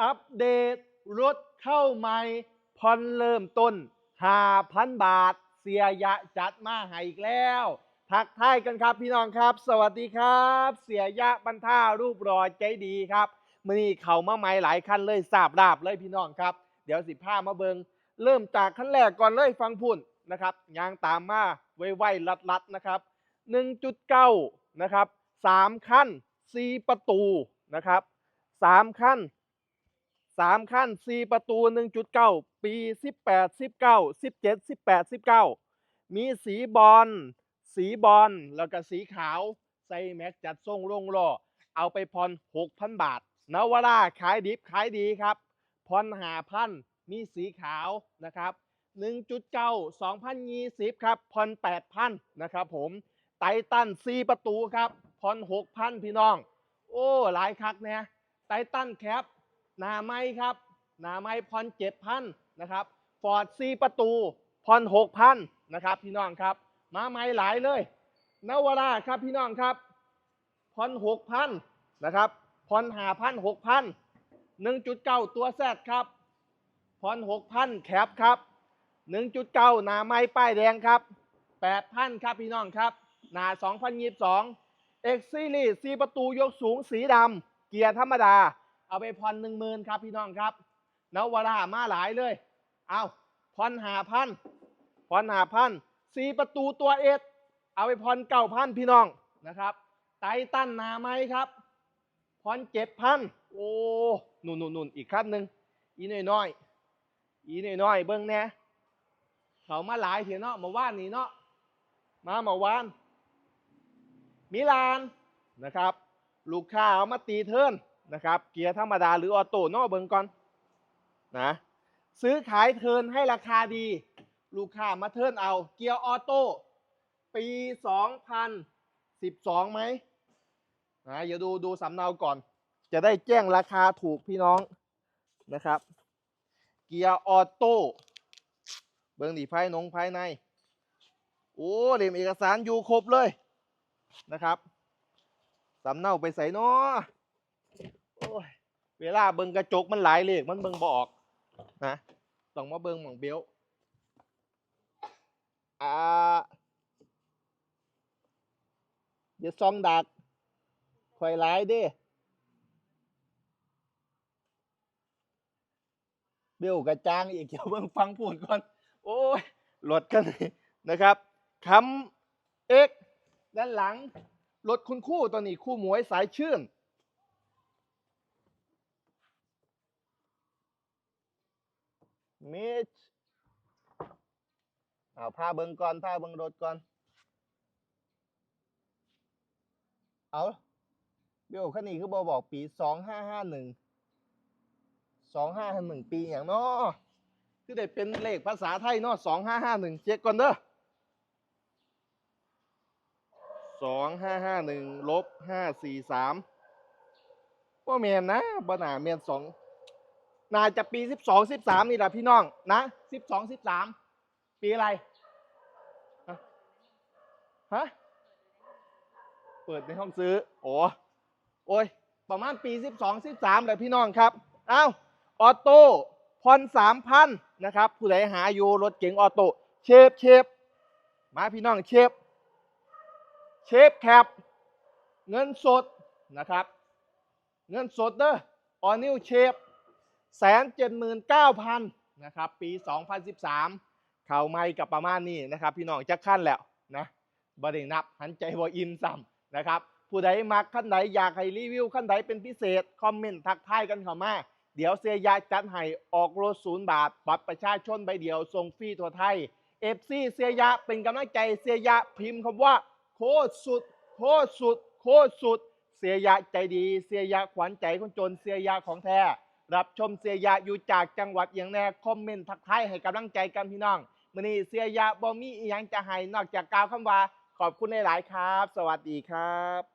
อัปเดตรถเข้าใหม่ผ่อนเริ่มต้น 5,000 บาท เสียยะจัดมาให้อีกแล้ว ทักทายกันครับพี่น้องครับ สวัสดีครับ เสียยะบรรท่ารูปรอใจดีครับมื่อนี้เขามาใหม่หลายคันเลยสาบราบเลยพี่น้องครับ เดี๋ยวสิผ้ามาเบิงเริ่มจากขั้นแรกก่อนเลยฟังพุ่นนะครับยางตามมาไวๆลัดๆนะครับ 1.9 นะครับ 3 ขั้น 4 ประตูนะครับ 3 ขั้น 3ขั้น4ประตู1.9ปี18 19 17 18 19มีสีบอลสีบอลแล้วก็สีขาวใส่แม็กจัดทรงลงล้อเอาไปพร6,000บาทนวราขายดิบขายดีครับพรหาพันมีสีขาวนะครับ1.9 2020ครับพร8,000นะครับผมไททัน4ประตูครับพร6,000พี่น้อง โอ้หลายคักเนี่ยไททันแคป หนาไม้ครับหนาไม้พร7,000นนะครับฟอร์ด4ประตูพร6,000นนะครับ พี่น้องครับ มาไม้หลายเลยนวราครับพี่น้องครับพร6,000นนะครับพร5,000 6,000 1.9ตัวแซดครับพร6,000แคปครับ1.9หนาไม้ป้ายแดงครับ8,000ครับพี่น้องครับ หนา2022 X Series 4ประตูยกสูงสีดำเกียร์ธรรมดา เอาไปผ่อน10,000ครับพี่น้องครับนวรามาหลายเลย เอาผ่อน5,000ผ่อน5,000 4ประตูตัวเอสเอาไปผ่อน9,000พี่น้องนะครับไททันหนาไม้ครับผ่อน7,000โอ้นุ่นนุ่นนุ่นอีกขั้นหนึ่งอีน้อยน้อยอีน้อยน้อยเบิ้งแน่เขามาหลายเถียเนาะมาว่านนี่เนาะมามาว่านมิลานนะครับ ลูกค้าเอามาตีเทิร์น นะครับ เกียร์ธรรมดาหรือออโต้เนอกเบิงก่อนนะซื้อขายเทิร์นให้ราคาดี ลูกค้ามาเทิร์นเอาเกียร์ออโต้ปี 2012ไหมนะเดี๋ยวดูดูสำเนาก่อน จะได้แจ้งราคาถูกพี่น้องนะครับ เกียร์ออโต้เบิ้งดีภายนงภายใน โอ้เล่มเอกสารอยู่ครบเลยนะครับสำเนาไปใส่เนาะโอ้ย เวลาเบิ่งกระจกมันหลายเลขมันเบิ่งบออกนะต้องมาเบิ่งหม่องเบี้ยวอ่าเดี๋ยวซองดักคอยหลายเด้เบี้ยวกระจางอีกเดี๋ยวเบิ่งฟังพูดก่อน โอ้ยหลดกันนี่นะครับคำเอ็กด้านหลังรถคุณคู่ตัวนี้คู่หมวยสายชื่น มิชเอาผ้าเบิงก่อนผ้าเบิงรถก่อน เอาเบี้ยวคันนี้คือบอกบอกปีสองห้าห้าหนึ่งสองห้าห้าหนึ่งปีอย่างนาะคือได้เป็นเลขภาษาไทยนาะสองห้าห้าหนึ่งเช็คก่อนเด้อสองห้าห้าหนึ่งลบห้าสี่สามว่าเมียนนะบ่หนาเมียนสอง น่าจะปีสิบสองสิบสามนี่แหละพี่น้องนะสิบสองสิบสามปีอะไรฮะเปิดในห้องซื้อโอ้โอ้ยประมาณปีสิบสองสิบสามแหละพี่น้องครับอ้าวออโต้พอนสามพันนะครับ ผู้ใดหาอยู่รถเก๋งออโต้เชฟเชฟมาพี่น้องเชฟเชฟแคปเงินสดนะครับ เงินสดเด้อออนิวเชฟ แสนเจ็ดหมื่นเก้าพันนะครับปี 2013 เข่าไม่กับประมาณนี้นะครับ พี่น้องจะขั้นแล้วนะบไดินับหันใจบ่อินซ้ำนะครับ ผู้ใดมักขั้นไหนอยากให้รีวิวขั้นไหนเป็นพิเศษ คอมเมนต์ทักทายกันเข้ามา เดี๋ยวเสียยาจัดให้ออกรถศูนย์บาทบัตรประชาชนใบเดียวส่งฟรีทั่วไทยเอฟซีเสียยะเป็นกำลังใจเสียยะพิมพ์คำว่า โคตรสุด โคตรสุด โคตรสุด เสียยะใจดี เสียยะขวัญใจคนจนเสียยะของแท้ รับชมเสียยะอยู่จากจังหวัดอย่างแน่คอมเมนต์ทักทายให้กำลังใจกันพี่น้องมื้อนี้เสียยะบ่มีอีหยังจะให้นอกจากกล่าวคำว่าขอบคุณหลายๆครับ สวัสดีครับ